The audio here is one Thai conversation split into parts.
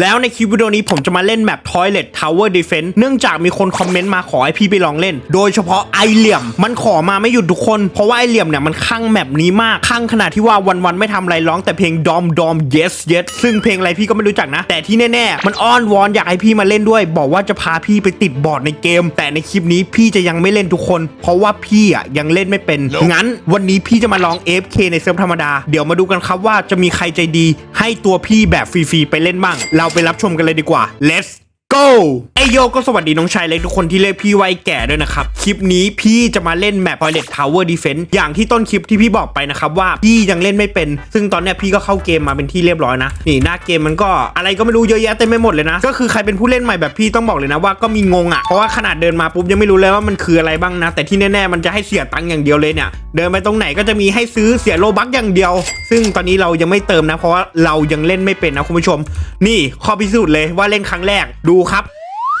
แล้วในคลิปวิดีโอนี้ผมจะมาเล่นแมป Toilet Tower Defense เนื่องจากมีคนคอมเมนต์มาขอให้พี่ไปลองเล่น โดยเฉพาะไอเหลี่ยม มันขอมาไม่หยุดทุกคน เพราะว่าไอเหลี่ยมเนี่ยมันคลั่งแมปนี้มากคลั่งขนาดที่ว่าวันๆไม่ทำอะไรร้องแต่เพลงดอมดอม yes yes ซึ่งเพลงอะไรพี่ก็ไม่รู้จักนะ แต่ที่แน่ๆ มันอ้อนวอนอยากให้พี่มาเล่นด้วย บอกว่าจะพาพี่ไปติดบอร์ดในเกม แต่ในคลิปนี้พี่จะยังไม่เล่นทุกคน เพราะว่าพี่อะยังเล่นไม่เป็น งั้น วันนี้พี่จะมาลอง AFK ในเซิร์ฟธรรมดา เดี๋ยวมาดูกันครับว่าจะมีใครใจดี ให้ตัวพี่แบบฟรีๆไปเล่นบ้างเราไปรับชมกันเลยดีกว่า let's go ไอโยก็สวัสดีน้องชายเล็กทุกคนที่เรียกพี่ไวแก่ด้วยนะครับ คลิปนี้พี่จะมาเล่นแมป Toilet Tower Defense อย่างที่ต้นคลิปที่พี่บอกไปนะครับว่าพี่ยังเล่นไม่เป็น ซึ่งตอนเนี้ยพี่ก็เข้าเกมมาเป็นที่เรียบร้อยนะ นี่หน้าเกมมันก็อะไรก็ไม่รู้เยอะแยะเต็มไปหมดเลยนะ ก็คือใครเป็นผู้เล่นใหม่แบบพี่ต้องบอกเลยนะว่าก็มีงงอะ เพราะว่าขนาดเดินมาปุ๊บยังไม่รู้เลยว่ามันคืออะไรบ้างนะ แต่ที่แน่ๆมันจะให้เสียตังค์อย่างเดียวเลยเนี่ย เดินไปตรงไหนก็จะมีให้ซื้อเสียโลบักอย่างเดียว ซึ่งตอนนี้เรายังไม่เติมนะ เพราะว่าเรายังเล่นไม่เป็นนะคุณผู้ชม นี่ข้อพิสูจน์เลยว่าเล่นครั้งแรกดูครับ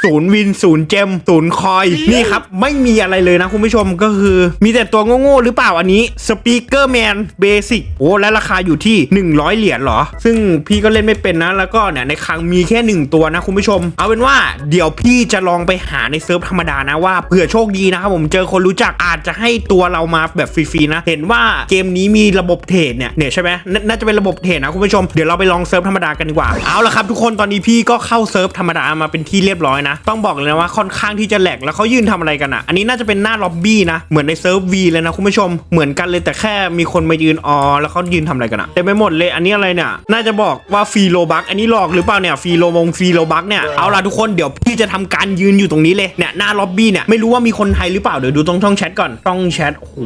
ศูนย์วินศูนย์เจมศูนย์คอยนี่ครับ ไม่มีอะไรเลยนะคุณผู้ชมก็คือ มีแต่ตัวโง่ๆหรือเปล่าอันนี้สปีกเกอร์แมนเบสิกโอ้และราคาอยู่ที่ 100 เหรียญเหรอ ซึ่งพี่ก็เล่นไม่เป็นนะ แล้วก็เนี่ยในคลังมีแค่ 1 ตัวนะคุณผู้ชม เอาเป็นว่าเดี๋ยวพี่จะลองไปหาในเซิร์ฟธรรมดานะว่าเผื่อโชคดีนะครับผมเจอคนรู้จักอาจจะให้ตัวเรามาแบบฟรีๆนะ เห็นว่าเกมนี้มีระบบเทรดเนี่ยเนี่ยใช่ไหมนาน่าจะเป็นระบบเทรดนะคุณผู้ชมเดี๋ยวเราไปลองเซิร์ฟธรรมดากันดีกว่าเอาละครับทุกคนตอนนี้พี่ก็เข้าเซิร์ฟธรรมดามาเป็นที่เรียบร้อยนะต้องบอกเลยนะว่าค่อนข้างที่จะแหลกแล้วเขายืนทำอะไรกันอะ อันนี้น่าจะเป็นหน้าล็อบบี้นะเหมือนในเซิร์ฟวีเลยนะคุณผู้ชมเหมือนกันเลยแต่แค่มีคนมายืนออแล้วเขายืนทำอะไรกันอะเต็มไปหมดเลยอันนี้อะไรเนี่ยน่าจะบอกว่าฟรีโลบักอันนี้หลอกหรือเปล่าเนี่ยฟรีโลมงฟรีโลบักเนี่ยเอาล่ะทุกคนเดี๋ยวพี่จะทำการยืนอยู่ตรงนี้เลยเนี่ยหน้าล็อบบี้เนี่ยไม่รู้ว่ามีคนไทยหรือเปล่าเดี๋ยวดูตรงช่องแชทก่อนช่องแชทโอ้โห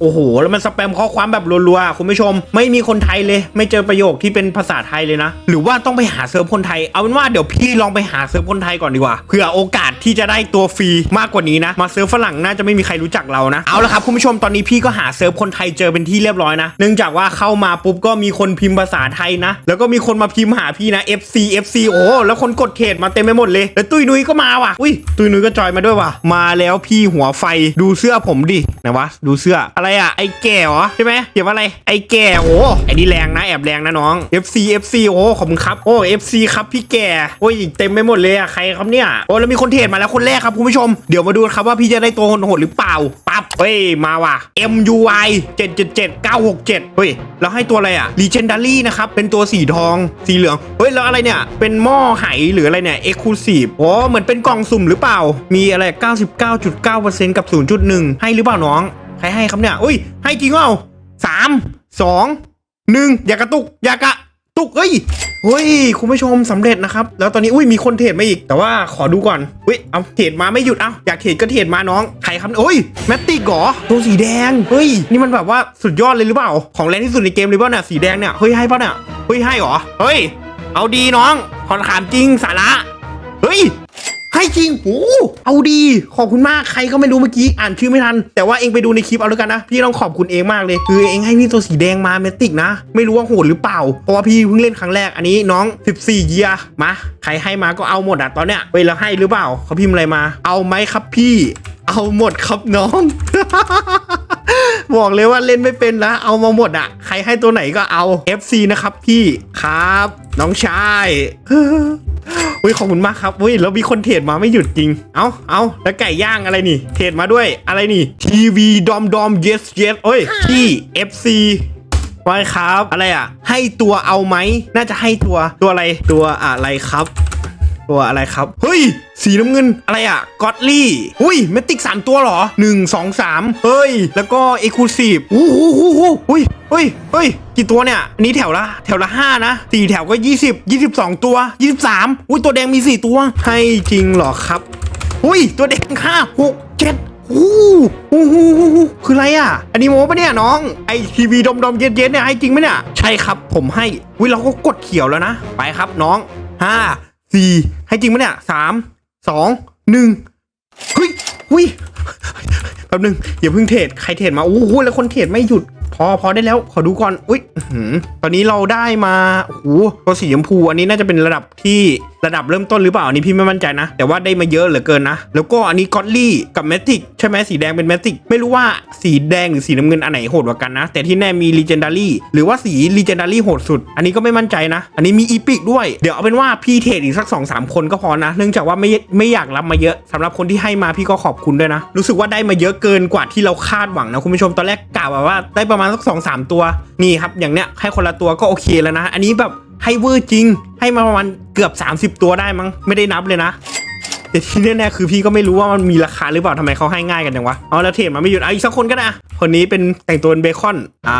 โอ้โหแล้วมันสแปมข้อความแบบรัวๆคุณผู้ชม ไม่มีคนไทยเลย ไม่เจอประโยคที่เป็นภาษาไทยเลยนะ หรือว่าต้องไปหาเซิร์ฟคนไทยเอาเป็นว่าเดี๋ยวพี่ลองไปหาเซิร์ฟคนไทยก่อนดีกว่าเผื่อโอกาสที่จะได้ตัวฟรีมากกว่านี้นะ มาเซิร์ฟฝรั่งน่าจะไม่มีใครรู้จักเรานะ เอาละครับคุณผู้ชมตอนนี้พี่ก็หาเซิร์ฟคนไทยเจอเป็นที่เรียบร้อยนะ เนื่องจากว่าเข้ามาปุ๊บก็มีคนพิมพ์ภาษาไทยนะ แล้วก็มีคนมาพิมพ์หาพี่นะ FC FC โอ้แล้วคนกดเขตมาเต็มไปหมดเลย แล้วตุ้ยนุ้ยก็มาว่ะ อุ้ยตุ้ยนุ้ยก็จอยมาด้วยว่ะ มาแล้วพี่หัวไฟดูเสื้อผมดิไหนวะดูเสื้ออะไรอะไอ้แก่เหรอใช่ไหมเขียนว่าอะไรไอ้แก่โอ้ไอ้นี่แรงนะแอบแรงนะน้อง FC FC โอ้ขอบคุณครับโอ้ FC ครับพี่แก่โอ้ยเต็มไปหมดเลยอะใครครับเนี่ยโอ้แล้วมีคนเทรดมาแล้วคนแรกครับคุณผู้ชมเดี๋ยวมาดูครับว่าพี่จะได้ตัวโหดๆหรือเปล่าปั๊บเฮ้ยมาว่ะ MUI 777 967เฮ้ยแล้วให้ตัวอะไรอะ Legendary นะครับเป็นตัวสีทองสีเหลืองเฮ้ยแล้วอะไรเนี่ยเป็นหม้อไหหรืออะไรเนี่ย Exclusive โอ้เหมือนเป็นกล่องสุ่มหรือเปล่า มีอะไร 99.9%กับ 0.1 ให้หรือเปล่าน้องใครให้ครับเนี่ยอุ้ยให้จริงเปล่าสามสองหนึ่งอย่ากระตุกอย่ากระ ตุกเฮ้ยเฮ้ยคุณผู้ชมสำเร็จนะครับ แล้วตอนนี้อุ้ยมีคนเทรดมาอีก แต่ว่าขอดูก่อนอุ้ยเอาเทรดมาไม่หยุดเอาอยากเทรดก็เทรดมาน้องใครครับโอ้ยแมตติกเหรอตัวสีแดงเฮ้ยนี่มันแบบว่าสุดยอดเลยหรือเปล่า ของแรงที่สุดในเกมเลยเปล่าเนี่ยสีแดงเนี่ยเฮ้ยให้ป่ะเนี่ยเฮ้ยให้เหรอเฮ้ยเอาดีน้องขอถามจริงสาระเฮ้ย ให้จริงโอ้เอาดี ขอบคุณมาก ใครก็ไม่รู้เมื่อกี้ อ่านชื่อไม่ทัน แต่ว่าเองไปดูในคลิปเอาแล้วกันนะ พี่ต้องขอบคุณเองมากเลย คือเองให้พี่ตัวสีแดงมาเมติกนะ ไม่รู้ว่าโหดหรือเปล่า เพราะว่าพี่เพิ่งเล่นครั้งแรก อันนี้น้อง 14 เยียมา ใครให้มาก็เอาหมดอะตอนเนี้ยเฮ้ยแล้วให้หรือเปล่า เขาพิมพ์อะไรมา เอาไหมครับพี่ เอาหมดครับน้อง บอกเลยว่าเล่นไม่เป็นนะ เอามาหมดอะ ใครให้ตัวไหนก็เอา FC นะครับพี่ครับ น้องชายอุ้ยขอบคุณมากครับอุ้ยแล้วมีคนเทรดมาไม่หยุดจริง เอาเอาแล้วไก่ย่างอะไรนี่ เทรดมาด้วยอะไรนี่ ทีวีดอมดอม yes yes เอ้ยพี่ FC ไว้ครับ อะไรอะ ให้ตัวเอาไหม น่าจะให้ตัวตัวอะไรตัวอะไรครับ ตัวอะไรครับ เฮ้ย สีน้ำเงินอะไรอะกอตลี่หุ้ยเมติกสามตัวเหรอหนึ่งสองสามเฮ้ย แล้วก็เอ็กซ์คลูซีฟอู้หูหูหูหุ้ยเฮ้ยเฮ้ยกี่ตัวเนี่ยอันนี้แถวละ แถวละห้านะสี่แถวก็ยี่สิบยี่สิบสองตัวยี่สิบสามอุ้ยตัวแดงมีสี่ตัว ให้จริงเหรอครับหุ้ยตัวแดงห้าหกเจ็ดอู้หูหูหูคืออะไรอะ อันนี้โม้ปะเนี่ยน้อง ไอทีวีดมดมเย็นเย็นๆเนี่ยให้จริงไหมเนี่ย ใช่ครับผมให้อุ้ยเราก็กดเขียวแล้วนะ ไปครับน้องห้า สี่ให้จริงไหมเนี่ยสามสองหนึ่งเฮ้ยหุ้ยแป๊บนึงอย่าเพิ่งเทรดใครเทรดมาโอ้โหแล้วคนเทรดไม่หยุด พอพอได้แล้วขอดูก่อนอุ้ยตอนนี้เราได้มาโอ้โหตัวสีชมพูอันนี้น่าจะเป็นระดับที่ระดับเริ่มต้นหรือเปล่าอันนี้พี่ไม่มั่นใจนะ แต่ว่าได้มาเยอะเหลือเกินนะ แล้วก็อันนี้ก็อดลี่กับแมติกใช่ไหมสีแดงเป็นแมติกไม่รู้ว่าสีแดงหรือสีน้ำเงินอันไหนโหดกว่ากันนะ แต่ที่แน่มี Legendary หรือว่าสี Legendary โหดสุด อันนี้ก็ไม่มั่นใจนะ อันนี้มีอีพิกด้วยเดี๋ยวเอาเป็นว่าพี่เทรดอีกสัก2อสคนก็พอนะ เนื่องจากว่าไม่ไม่อยากรับมาเยอะสำหรับคนที่ให้มาพี่ก็ขอบคุณด้วยนะ รู้สึกว่าได้มาเยอะเกินกว่าที่เราคาดหวังนะคุณผู้ชมตอนแรกกะว่าว่าได้ประมาณสักสองสามตัวนี่ครับอย่างเนี้ยให้คนละตัวก็โอเคแล้วนะ อันนี้แบบ ให้เวอร์จริง ให้มาประมาณเกือบ 30 ตัวได้มั้งไม่ได้นับเลยนะแต่ที่แน่ๆคือพี่ก็ไม่รู้ว่ามันมีราคาหรือเปล่าทำไมเขาให้ง่ายกันจังวะเอาแล้วเทรดมาไม่หยุดเอาอีกสักคนก็ได้อะคนนี้เป็นแต่งตัวเป็นเบคอนอ่า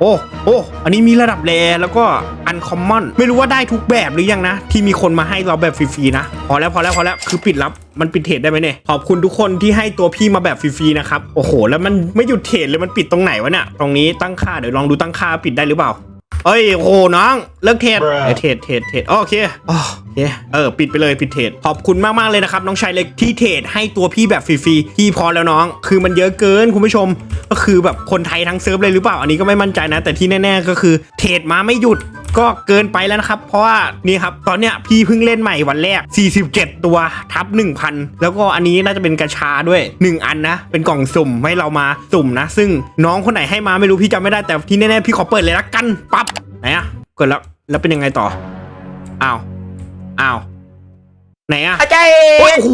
โอ้โอ้อันนี้มีระดับแรแล้วก็อันคอมมอนไม่รู้ว่าได้ทุกแบบหรือยังนะ ที่มีคนมาให้เราแบบฟรีๆนะพอแล้วพอแล้วพอแล้วคือปิดรับมันปิดเทรดได้ไหมเนี่ยขอบคุณทุกคนที่ให้ตัวพี่มาแบบฟรีๆนะครับโอ้โห แล้วมันไม่หยุดเทรดเลยมันปิดตรงไหนวะเนี่ยตรงนี้ตั้งค่าเดี๋ยวลองดูตั้งค่าปิดได้หรือเปล่าเอ้ยโอ้น้อง เลิกเทรด Bruh เอ้ยเทรดเทรดเทรดอ๋อโอเคอ๋อโอเคเออปิดไปเลยปิดเทรดขอบคุณมากๆเลยนะครับ น้องชายเล็กที่เทรดให้ตัวพี่แบบฟรีๆพี่พอแล้วน้อง คือมันเยอะเกินคุณผู้ชม ก็คือแบบคนไทยทั้งเซิร์ฟเลยหรือเปล่าอันนี้ก็ไม่มั่นใจนะ แต่ที่แน่ ๆ ก็คือเทรดมาไม่หยุด ก็เกินไปแล้วนะครับ เพราะว่านี่ครับตอนเนี้ยพี่เพิ่งเล่นใหม่วันแรก 47 ตัวทับ 1,000 แล้วก็อันนี้น่าจะเป็นกระชาด้วย 1 อันนะ เป็นกล่องสุ่มให้เรามาสุ่มนะ ซึ่งน้องคนไหนให้มาไม่รู้พี่จำไม่ได้แต่ที่แน่ๆพี่ขอเปิดเลยละกันปั๊บไหนอะกดแล้ว แล้วเป็นยังไงต่อ อ้าว อ้าว ไหนอะอาจารย์โอ้ยโอ้โห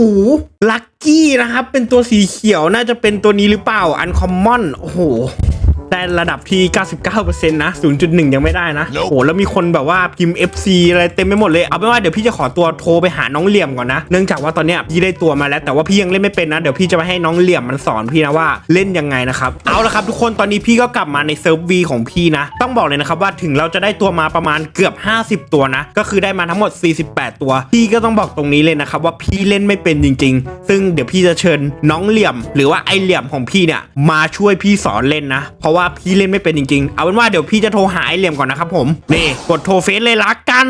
ลัคกี้นะครับ เป็นตัวสีเขียวน่าจะเป็นตัวนี้หรือเปล่า อันคอมมอน โอ้โห ได้ระดับที่ 99%นะ 0.1 ยังไม่ได้นะ โอ้โห แล้วมีคนแบบว่าพิมพ์ FC อะไรเต็มไปหมดเลย เอาเป็นว่าเดี๋ยวพี่จะขอตัวโทรไปหาน้องเหลี่ยมก่อนนะ เนื่องจากว่าตอนเนี้ยพี่ได้ตัวมาแล้ว แต่ว่าพี่ยังเล่นไม่เป็นนะ เดี๋ยวพี่จะไปให้น้องเหลี่ยมมันสอนพี่นะว่าเล่นยังไงนะครับ เอาละครับทุกคน ตอนนี้พี่ก็กลับมาในเซิร์ฟวีของพี่นะ ต้องบอกเลยนะครับว่าถึงเราจะได้ตัวมาประมาณเกือบ 50 ตัวนะ ก็คือได้มาทั้งหมด 48 ตัว พี่ก็ต้องบอกตรงนี้เลยนะครับว่าพี่เล่นไม่เป็นจริง ๆ ซึ่งเดี๋ยวพี่จะเชิญน้องเหลี่ยม หรือว่าไอเหลี่ยมของพี่เนี่ยมาช่วยพี่สอนเล่นนะ เพราะว่าพี่เล่นไม่เป็นจริงๆ เอาเป็นว่าเดี๋ยวพี่จะโทรหาไอเหลี่ยมก่อนนะครับผม นี่กดโทรเฟซเลยละกัน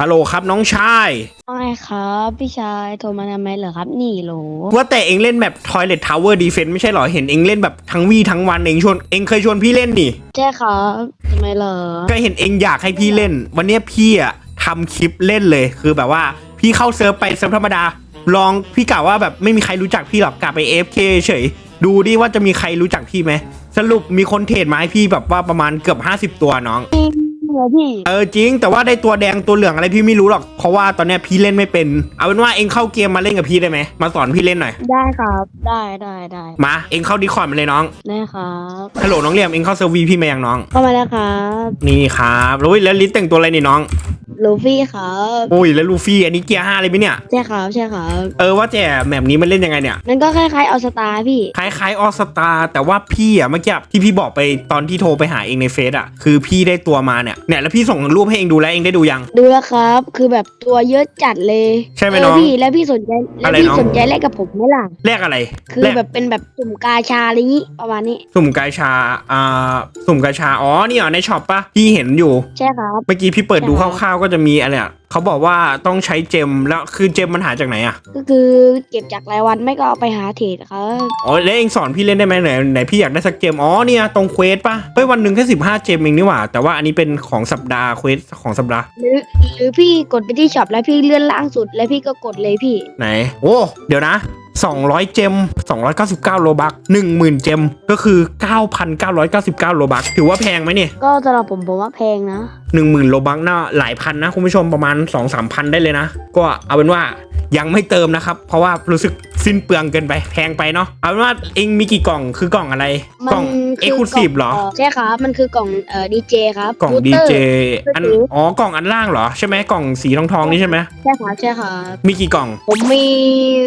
ฮัลโหลครับน้องชายไม่ครับพี่ชายโทรมาทำไมเหรอครับ นี่โหลว่าแต่เองเล่นแบบ Toilet Tower Defense ไม่ใช่เหรอ เห็นเองเล่นแบบทั้งวี่ทั้งวันเองชวนเองเคยชวนพี่เล่นนี่ใช่ครับทำไมเหรอ ก็เห็นเองอยากให้พี่เล่น วันเนี้ยพี่อะ ทำคลิปเล่นเลย คือแบบว่าพี่เข้าเซิร์ฟไปเซิร์ฟธรรมดา ลองพี่กล่าวว่าแบบไม่มีใครรู้จักพี่หรอกกลับไป AFK เฉย ดูดิว่าจะมีใครรู้จักพี่ไหม สรุปมีคนเทรดมาให้พี่แบบว่าประมาณเกือบ 50 ตัวน้อง เหรอพี่ เออจริง แต่ว่าได้ตัวแดงตัวเหลืองอะไรพี่ไม่รู้หรอกเพราะว่าตอนเนี้ยพี่เล่นไม่เป็น เอาเป็นว่าเองเข้าเกมมาเล่นกับพี่ได้ไหมมาสอนพี่เล่นหน่อยได้ครับ ได้ได้ได้มาเองเข้าดีคอร์ดมาเลยน้องได้ครับฮัลโหลน้องเหลี่ยมเองเข้าเซอร์วีพี่มายังน้อง เข้ามาแล้วครับนี่ครับแล้วแล้วลิสแต่งตัวอะไรนี่น้องลูฟี่ครับโอ้ยแล้วลูฟี่อันนี้เกียร์ห้าเลยไหมเนี่ยใช่ครับใช่ครับเออว่าแต่แบบนี้มันเล่นยังไงเนี่ยนั่นก็คล้ายๆเอาสตาร์พี่ คล้ายๆออสตาแต่ว่าพี่อะเมื่อกี้ที่พี่บอกไปตอนที่โทรไปหาเองในเฟซอะคือพี่ได้ตัวมาเนี่ยเนี่ยแล้วพี่ส่งรูปให้เองดูแล้วเองได้ดูยัง ดูแล้วครับ คือแบบตัวเยอะจัดเลยใช่ไหมเอน้อองพี่แล้วพี่สนใจแล้วอะไรพี่น้อง สนใจแลกกับผมไหมล่ะแลกอะไรคือแลกแบบเป็นแบบสุ่มกาชาอะไรงี้ประมาณนี้สุ่มกาชาอ่าสุ่มกาชาอ๋อนี่เหรอในช็อปปะพี่เห็นอยู่ ใช่ครับ เมื่อกี้พี่เปิดดูใช่คร่าวๆก็จะมีอะไรอะเขาบอกว่าต้องใช้เจมแล้วคือเจมมันหาจากไหนอะก็คือเก็บจากรายวันไม่ก็เอาไปหาเทรดครับ อ๋อแล้วเองสอนพี่เล่นได้ไหมไหนไหนพี่อยากได้สักเจมอ๋อเนี่ยตรงเควสปะเฮ้ยวันหนึ่งแค่สิบห้าเจมเองนี่หว่า แต่ว่าอันนี้เป็นของสัปดาห์เควสของสัปดาห์หรือหรือพี่กดไปที่ช็อปแล้วพี่เลื่อนล่างสุด แล้วพี่ก็กดเลยพี่ไหน โอ้เดี๋ยวนะ 200 เจม 299 โลบัก 10,000 เจม ก็คือ 9,999 โลบัก ถือว่าแพงไหมเนี่ย ก็สำหรับผมผมว่าแพงนะ 10,000 โลบักน่าหลายพันนะ คุณผู้ชมประมาณ 2-3 พันได้เลยนะ ก็เอาเป็นว่ายังไม่เติมนะครับ เพราะว่ารู้สึกสิ้นเปลืองเกินไปแพงไปเนาะเอาเป็นว่าเองมีกี่กล่องคือกล่องอะไรมักล่องเอ็กซ์คลูซีฟเหรอใช่ครับมันคือกล่องเอ่อดีเจครับกล่องบูตดีตร์เจอันมือถืออ๋อ๋อกล่องอันล่างเหรอใช่ไหมกล่องสีทองทองๆนี่ใช่ไหมใช่ครับใช่ครับมีกี่กล่อง ผมมี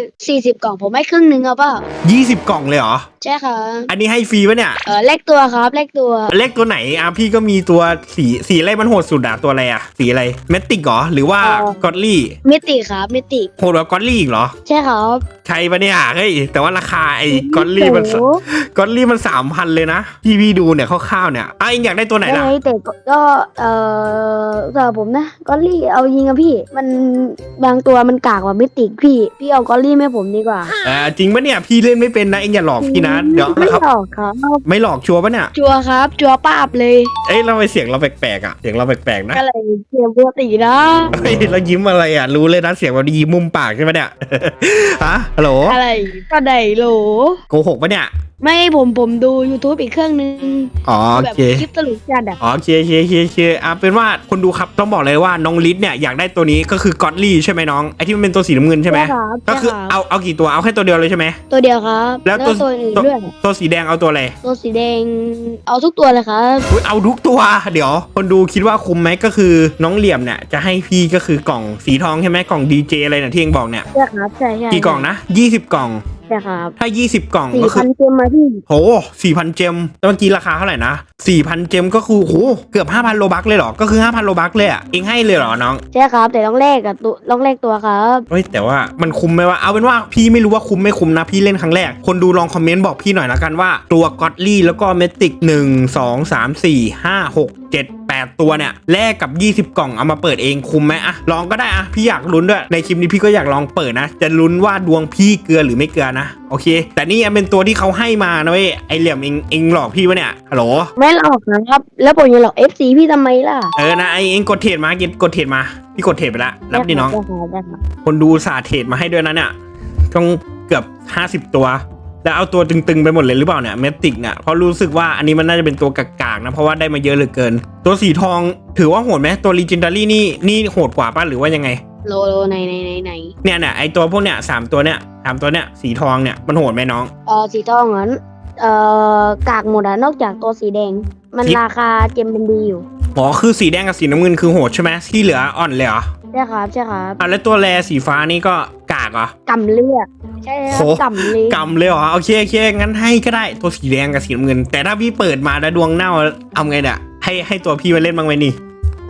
40 กล่องผมให้ครึ่งหนึ่งเอาเปล่า20 กล่องเลยเหรอใช่ครับอันนี้ให้ฟรีปะเนี่ยเออเลขตัวครับเลขตัวเลขตัวไหนอะพี่ก็มีตัวสีสีอะไรมันโหดสุดอะตัวอะไรอะสีอะไรเมติกเหรอหรือว่าเอ่อกอดลี่มิติครับมิติโหดกว่ากอดลี่อีกเหรอใช่ครับใช่ปะเนี่ยเฮ้ยแต่ว่าราคาไอ้กอดลี่มันโอ้โหกอดลี่มันสามพันเลยนะที่พี่ดูเนี่ยคร่าวๆเนี่ยอะเองอยากได้ตัวไหนล่ะไม่แต่ก็ก็เออสำหรับผมนะกอลลี่เอายิงอะพี่ มันบางตัวมันกากกว่ามิติพี่ พี่เอากอลลี่ไม่ผมดีกว่าเออจริงปะเนี่ยพี่เล่นไม่เป็นนะเองอย่าหลอกพี่นะนะเดี๋ยวไม่นะครับหลอกครับไม่หลอกชัวร์ปะเนี่ยจัวครับจัวป้าบเลย เอ้ยเราไปเสียงเราแปลกๆอะเสียงเราแปลกๆนะก็เลยเสียงปกตินะเฮ้ยเรายิ้มอะไรอะรู้เลยนะเสียงแบบยิ้มมุมปากใช่ไหมเนี่ยฮะฮัลโหลอะไรก็ได้โหลโกหกปะเนี่ย ไม่ผมผมดู YouTube อีกเครื่องนึงอ๋อโอแบบเค คลิปตลกจัดอะอ๋อเคโอเคโอเคโอเคอะเป็นว่าคนดูครับต้องบอกเลยว่าน้องลิศเนี่ยอยากได้ตัวนี้ก็คือกอตลี่ใช่ไหมน้องไอที่มันเป็นตัวสีน้ำเงินใช่ไหมครับก็คือใช่รับเอาเอากี่ตัวเอาแค่ตัวเดียวเลยใช่ไหม ตัวเดียวครับแล้วตัว อื่นด้วยตัวสีแดงเอาตัวอะไรตัวสีแดงเอาทุกตัวเลยครับ อุ๊ยเอาทุกตัว เดี๋ยว คนดูคิดว่าคุ้มไหมก็คือน้องเหลี่ยมเนี่ยจะให้พี่ก็คือกล่องสีทองใช่ไหมกล่องดีเจอะไรเนี่ยที่เองบอกเนี่ยใช่ครับใช่ใช่กี่กล่องนะ20กล่อง ใช่ครับถ้า20กล่องสี่ก็คืพัอนเกมมาที่โห4,000เจมแล้วเมื่อกี้ราคาเท่าไหร่นะ4,000เจมก็คือโหเกือบ5,000โลบักเลยเหรอ ก็คือ5,000โลบักเลยอะ เองให้เลยเหรอน้อง ใช่ครับ แต่ต้องแลกกับตัวต้องแลกตัวครับ เฮ้ยแต่ว่ามันคุ้มไหมวะเอาเป็นว่าพี่ไม่รู้ว่าคุ้มไม่คุ้มนะ พี่เล่นครั้งแรก คนดูลองคอมเมนต์บอกพี่หน่อยละกันว่า ตัวก็อดลี่แล้วก็เมติกหนึ่งสองสามสี่ห้าหกเจ็ดแปดตัวเนี่ยแลกกับ 20 กล่องเอามาเปิดเองคุ้มไหมอะลองก็ได้อะพี่อยากลุ้นด้วย ในคลิปนี้พี่ก็อยากลองเปิดนะ จะลุ้นว่าดวงพี่เกลือหรือไม่เกลือนะ โอเค แต่นี่ยังเป็นตัวที่เขาให้มานะเว้ยไอเหลี่ยมเองเองหลอกพี่วะเนี่ยฮัลโหลไม่หลอกนะครับ แล้วผมจะหลอก FC พี่ทำไมล่ะ เออนะไอเองกดเทรดมาเกดกดเทรดมาพี่กดเทรดไปละรับดิน้องได้ครับได้ครับคนดูสาเทรดมาให้ด้วยนะเนี่ยต้องเกือบ 50 ตัว แล้วเอาตัวตึงๆไปหมดเลยหรือเปล่าเนี่ยเมติกเนี่ยเพราะรู้สึกว่าอันนี้มันน่าจะเป็นตัวกากๆนะเพราะว่าได้มาเยอะเหลือเกิน ตัวสีทองถือว่าโหดไหมตัวลีเจนดารี่นี่นี่โหดกว่าป่ะหรือว่ายังไงโลโลในในในในเนี่ยเนี่ยไอตัวพวกเนี่ยสามตัวเนี่ยสามตัวเนี่ยสีทองเนี่ยมันโหดไหมน้องเออสีทองนั้นเอ่อกากหมดอะนอกจากตัวสีแดง มันสีราคาเจมเป็นดีอยู่อ๋อคือสีแดงกับสีน้ำเงินคือโหดใช่ไหมที่เหลืออ่อนเลยเหรอใช่ครับใช่ครับอะแล้วตัวแรสีฟ้านี่ก็ กากเหรอกำเลือดใช่ครัโหบกำเลือดกำเลยเหรอโอเคโอเคงั้นให้ก็ได้ตัวสีแดงกับสีน้ำเงิน แต่ถ้าพี่เปิดมาแล้วดวงเน่าเอาไงเนี่ยให้ให้ตัวพี่มาเล่นบ้างไหมนี่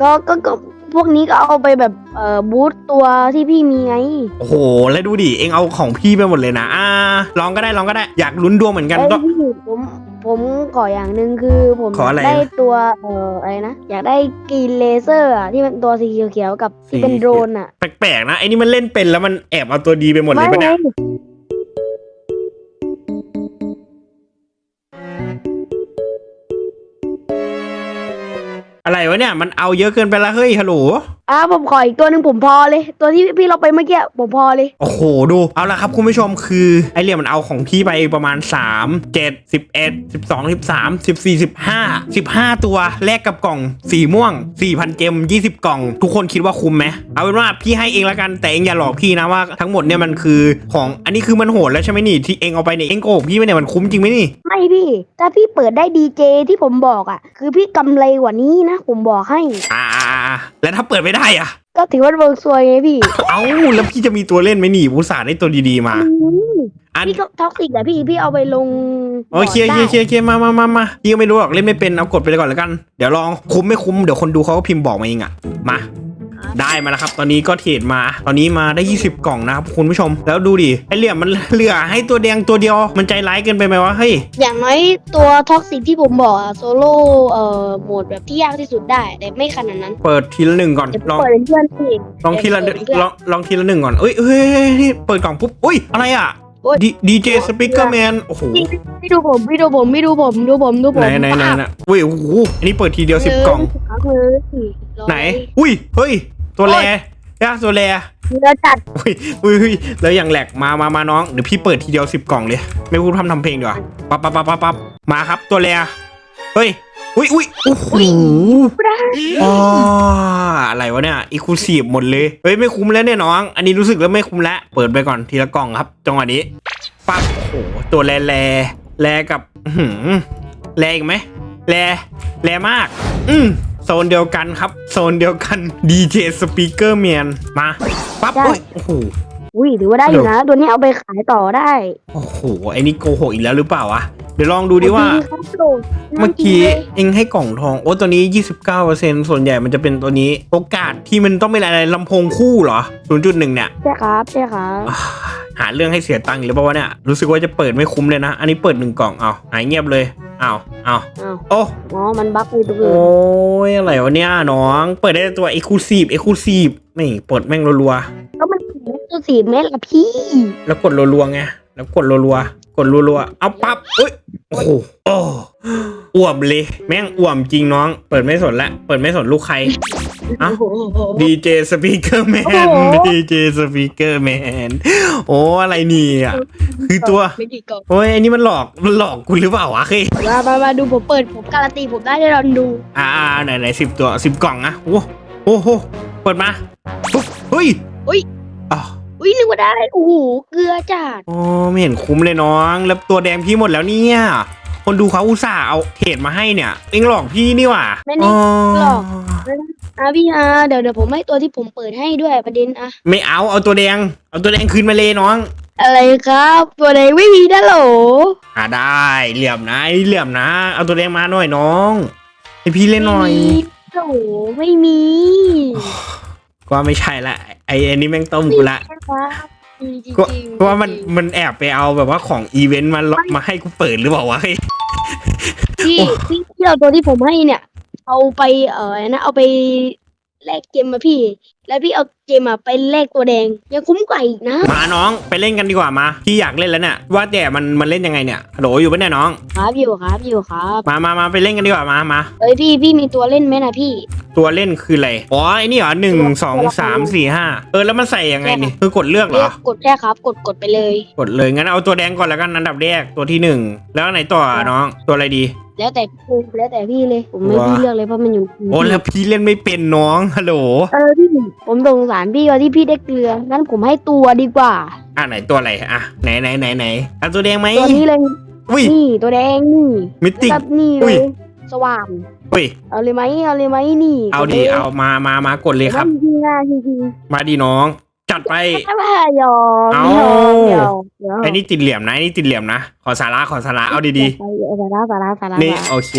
ก็ก็ก็พวกนี้ก็เอาไปแบบเอ่อบูตตัวที่พี่มีไงโอ้โหแล้วดูดิเองเอาของพี่ไปหมดเลยนะอ่าลองก็ได้ลองก็ได้อยากลุ้นดวงเหมือนกันเอ้ยก็พี่ผม ผมขออย่างหนึ่งคือผมขออะไร ได้ตัวเอ่ออะไรนะอยากได้กรีนเลเซอร์อะที่เป็นตัวสีเขียวๆกับที่เป็นสีเขียวโดรนอะแปลกๆนะไอ้นี่มันเล่นเป็นแล้วมันแอบเอาตัวดีไปหมดเลยปะเนี่ยไงอะไรวะเนี่ยมันเอาเยอะเกินไปละเฮ้ยฮัลโหล อ่าผมขออีกตัวหนึ่งผมพอเลย ตัวที่พี่เราไปเมื่อกี้ผมพอเลย โอ้โหดู เอาละครับคุณผู้ชมคือไอเหลี่ยมมันเอาของพี่ไปประมาณ 3 7 11 12 13 14 15 15 ตัวแลกกับกล่องสีม่วง 4,000 เจม 20 กล่อง ทุกคนคิดว่าคุ้มไหมเอาเป็นว่าพี่ให้เองละกันแต่เองอย่าหลอกพี่นะว่าทั้งหมดเนี่ยมันคือของอันนี้คือมันโหดแล้วใช่ไหมนี่ที่เองเอาไปเนี่ยเองโกหกพี่ไหมเนี่ยมันคุ้มจริงไหมนี่ไม่พี่ ถ้าพี่เปิดได้ดีเจที่ผมบอกอะคือพี่กำไรกว่านี้นะ ผมบอกให้อ่า ๆๆแล้วถ้าเปิดไม่ได้อะก็ถือว่าเวิร์กซวยไงพี่เอ้าแล้วพี่จะมีตัวเล่นไหมนี่อุตส่าห์ได้ตัวดีๆมาอืมอัน พี่ก็ท็อกซิกอะพี่พี่เอาไปลงโอเคโอเคได้โอเคโอเคมามามามาพี่ก็ไม่รู้หรอกเล่นไม่เป็นเอากดไปเลยก่อนแล้วกัน เดี๋ยวลองคุ้มไม่คุ้มเดี๋ยวคนดูเขาก็พิมพ์บอกมาเองอะมา ได้มาแล้วครับ ตอนนี้ก็เทรดมา ตอนนี้มาได้ 20 กล่องนะครับคุณผู้ชม แล้วดูดิ ไอเหลี่ยมมันเหลือให้ตัวแดงตัวเดียว มันใจร้ายเกินไปไหมวะ เฮ้ย อย่างน้อยตัวท็อกซิกที่ผมบอกอะโซโล่เอ่อโหมดแบบที่ยากที่สุดได้ แต่ไม่ขนาดนั้นเปิดทีละหนึ่งก่อน เดี๋ยวลองเปิดเป็นเพื่อนพี่ลองทีละเดี๋ยวเปิดเป็นเพื่อน ลองลองทีละหนึ่งก่อนเอ้ยเฮ้ยเฮ้ยเฮ้ยเปิดกล่องปุ๊บอุ้ย อะไรอะโอ๊ยดีเจสปีกเกอร์แมน โอ้โหพี่พี่ดูผมพี่ดูผมพี่ดูผมดูผมดูผมไหนไหนไหนไหนอุ้ย โอ้โห อันนี้เปิดทีเดียวสิบกล่องเลยไหน อุ้ย เฮ้ย ตัวแรเนี่ยตัวแรเราจัดอุ้ยอุ้ยอุ้ยแล้วอย่างแหลกมามามาน้องเดี๋ยวพี่เปิดทีเดียวสิบกล่องเลย ไม่พูดทำทำเพลงดีกว่าปั๊บปั๊บปั๊บปั๊บปั๊บมาครับตัวแรเฮ้ยอุ้ยอุ้ยโอ้โหอ๋ออะไรวะเนี่ยอีคูซีฟหมดเลย เฮ้ย ไม่คุ้มแล้วเนี่ยน้อง อันนี้รู้สึกแล้วไม่คุ้มแล้ว เปิดไปก่อนทีละกล่องครับ จังหวะนี้ปั๊บโอ้โห ตัวแรแรแรกับอื้อหือแรอีกไหมแรแรมาก อืมโซนเดียวกันครับ โซนเดียวกัน DJ Speaker Man มาปั๊บโอ้ยโอ้โห อุ้ยถือว่าได้อยู่นะ ตัวนี้เอาไปขายต่อได้โอ้โหไอ้นี่โกหกอีกแล้วหรือเปล่าวะเดี๋ยวลองดูดิว่าครับโดดเมื่อกี้เองให้กล่องทองโอ้ตัวนี้ 29%ส่วนใหญ่มันจะเป็นตัวนี้โอกาสที่มันต้องเป็นอะไรลำโพงคู่เหรอ 0.1 เนี่ยใช่ครับใช่ครับอ่าหาเรื่องให้เสียตังค์อีกหรือเปล่าวะเนี่ยรู้สึกว่าจะเปิดไม่คุ้มเลยนะ อันนี้เปิดหนึ่งกล่องเอาหายเงียบเลยเอาเอาอ้าวโอ้อ๋อมันบั๊กเลยตัวอื่โอ้นยอะไรวะเนี่ยน้อง เปิดได้แต่ตัว Exclusive Exclusive นี่เปิดแม่งรัวๆก็มัน ตัวสีเมตรละพี่ แล้วกดรัวๆไง แล้วกดรัวๆ กดรัวๆ เอาปั๊บอุ้ย โอ้โหโอ้อ่วมเลย แม่งอ่วมจริงน้อง เปิดไม่สนละ เปิดไม่สนลูกใครอะโอ้โหดีเจสปีกเกอร์แมโอ้น โห ดีเจสปีกเกอร์แมน โอ้อะไรเนี่ยคือตัว ไม่ดีก่อนโอ้ยอันนี้มันหลอก มันหลอกกูหรือเปล่าวะเฮ้ย มามามาดูผมเปิดผมการันตีผมได้แน่นอนดูอ่าไหนไหนสิบตัวสิบกล่องอะโอ้โอ้โหเปิดมาปุ๊บเฮ้ยอุ๊ยอ๋อ อุ้ยนึกว่าได้โอ้โหเกลือจัดโอ้ไม่เห็นคุ้มเลยน้อง แล้วตัวแดงพี่หมดแล้วเนี่ย คนดูเขาอุตส่าห์เอาเทรดมาให้เนี่ยเอ็งหลอกพี่นี่หว่าไม่ได้หลอก อะพี่อาเดี๋ยวเดี๋ยวผมให้ตัวที่ผมเปิดให้ด้วยประเด็นอะไม่เอาเอาตัวแดง เอาตัวแดงคืนมาเลยน้อง อะไรครับ ตัวไหนไม่มีนะโหลอ่าได้เหลี่ยมนะไอ้เหลี่ยมนะ เอาตัวแดงมาหน่อยน้องให้พี่เล่นหน่อยไม่มีโหลไม่มี ก็ไม่ใช่ละ ไอ้อันนี้แม่งต้มกูละครับจริงๆก็ก็ว่ามันมันแอบไปเอาแบบว่าของอีเวนต์มาล็อกมาให้กูเปิดหรือเปล่าวะเฮ้ยพี่พี่ที่เอาตัวที่ผมให้เนี่ย เอาไปเออนะเอาไปแลกเกมมาพี่ แล้วพี่เอา เกมมาไปแลกตัวแดงยังคุ้มกว่าอีกนะมาน้องไปเล่นกันดีกว่ามาพี่อยากเล่นแล้วเนี่ยว่าแต่มันมันเล่นยังไงเนี่ยฮัลโหลอยู่ปะเนี่ยน้อง ครับอยู่ครับอยู่ครับมามามาไปเล่นกันดีกว่ามามาเอ้ยพี่พี่มีตัวเล่นไหมนะพี่ ตัวเล่นคืออะไรอ๋อไอ้นี่เหรอหนึ่งสองสามสี่ห้าเออแล้วมันใส่ยังไงนี่คือกดเลือกเหรเลืออกกดแค่ครับ กดกดไปเลย กดเลยงั้นเอาตัวแดงก่อนแล้วกันอันดับแรกตัวที่หนึ่งแล้วไหนต่อน้องตัวอะไรดีแล้วแต่พี่แล้วแต่พี่เลยผมไม่ว้าพี่เลือกเลยเพราะมันอยู่โอ้แล้วพี่เล่นไม่เป็นน้องฮัลโหลเออพี่ผมสงสารพี่ว่าที่พี่ได้เกลืองั้นผมให้ตัวดีกว่าอะไหนตัวอะไรอะไหนไหนไหนไหนเอาตัวแดงไหมตัวนี้เลยอุ้ยนี่ตัวแดงนี่มิติกกับนี่อุ้เลยยสว่างอุ้ยเอาเลยไหมเอาเลยไหมนี่เอาดีเอามามา มากดเลยครับ จริงๆอะจริงมาดีน้องจั ดไปๆถ้าว่าหยอกเอาหยอกหยอกหยอกไอ้นี่ติดเหลี่ยมนะไอ้นี่ติดเหลี่ยมนะ ขอสาระขอสาระเอาดีไปสาระสาระสาระๆ นี่โอเค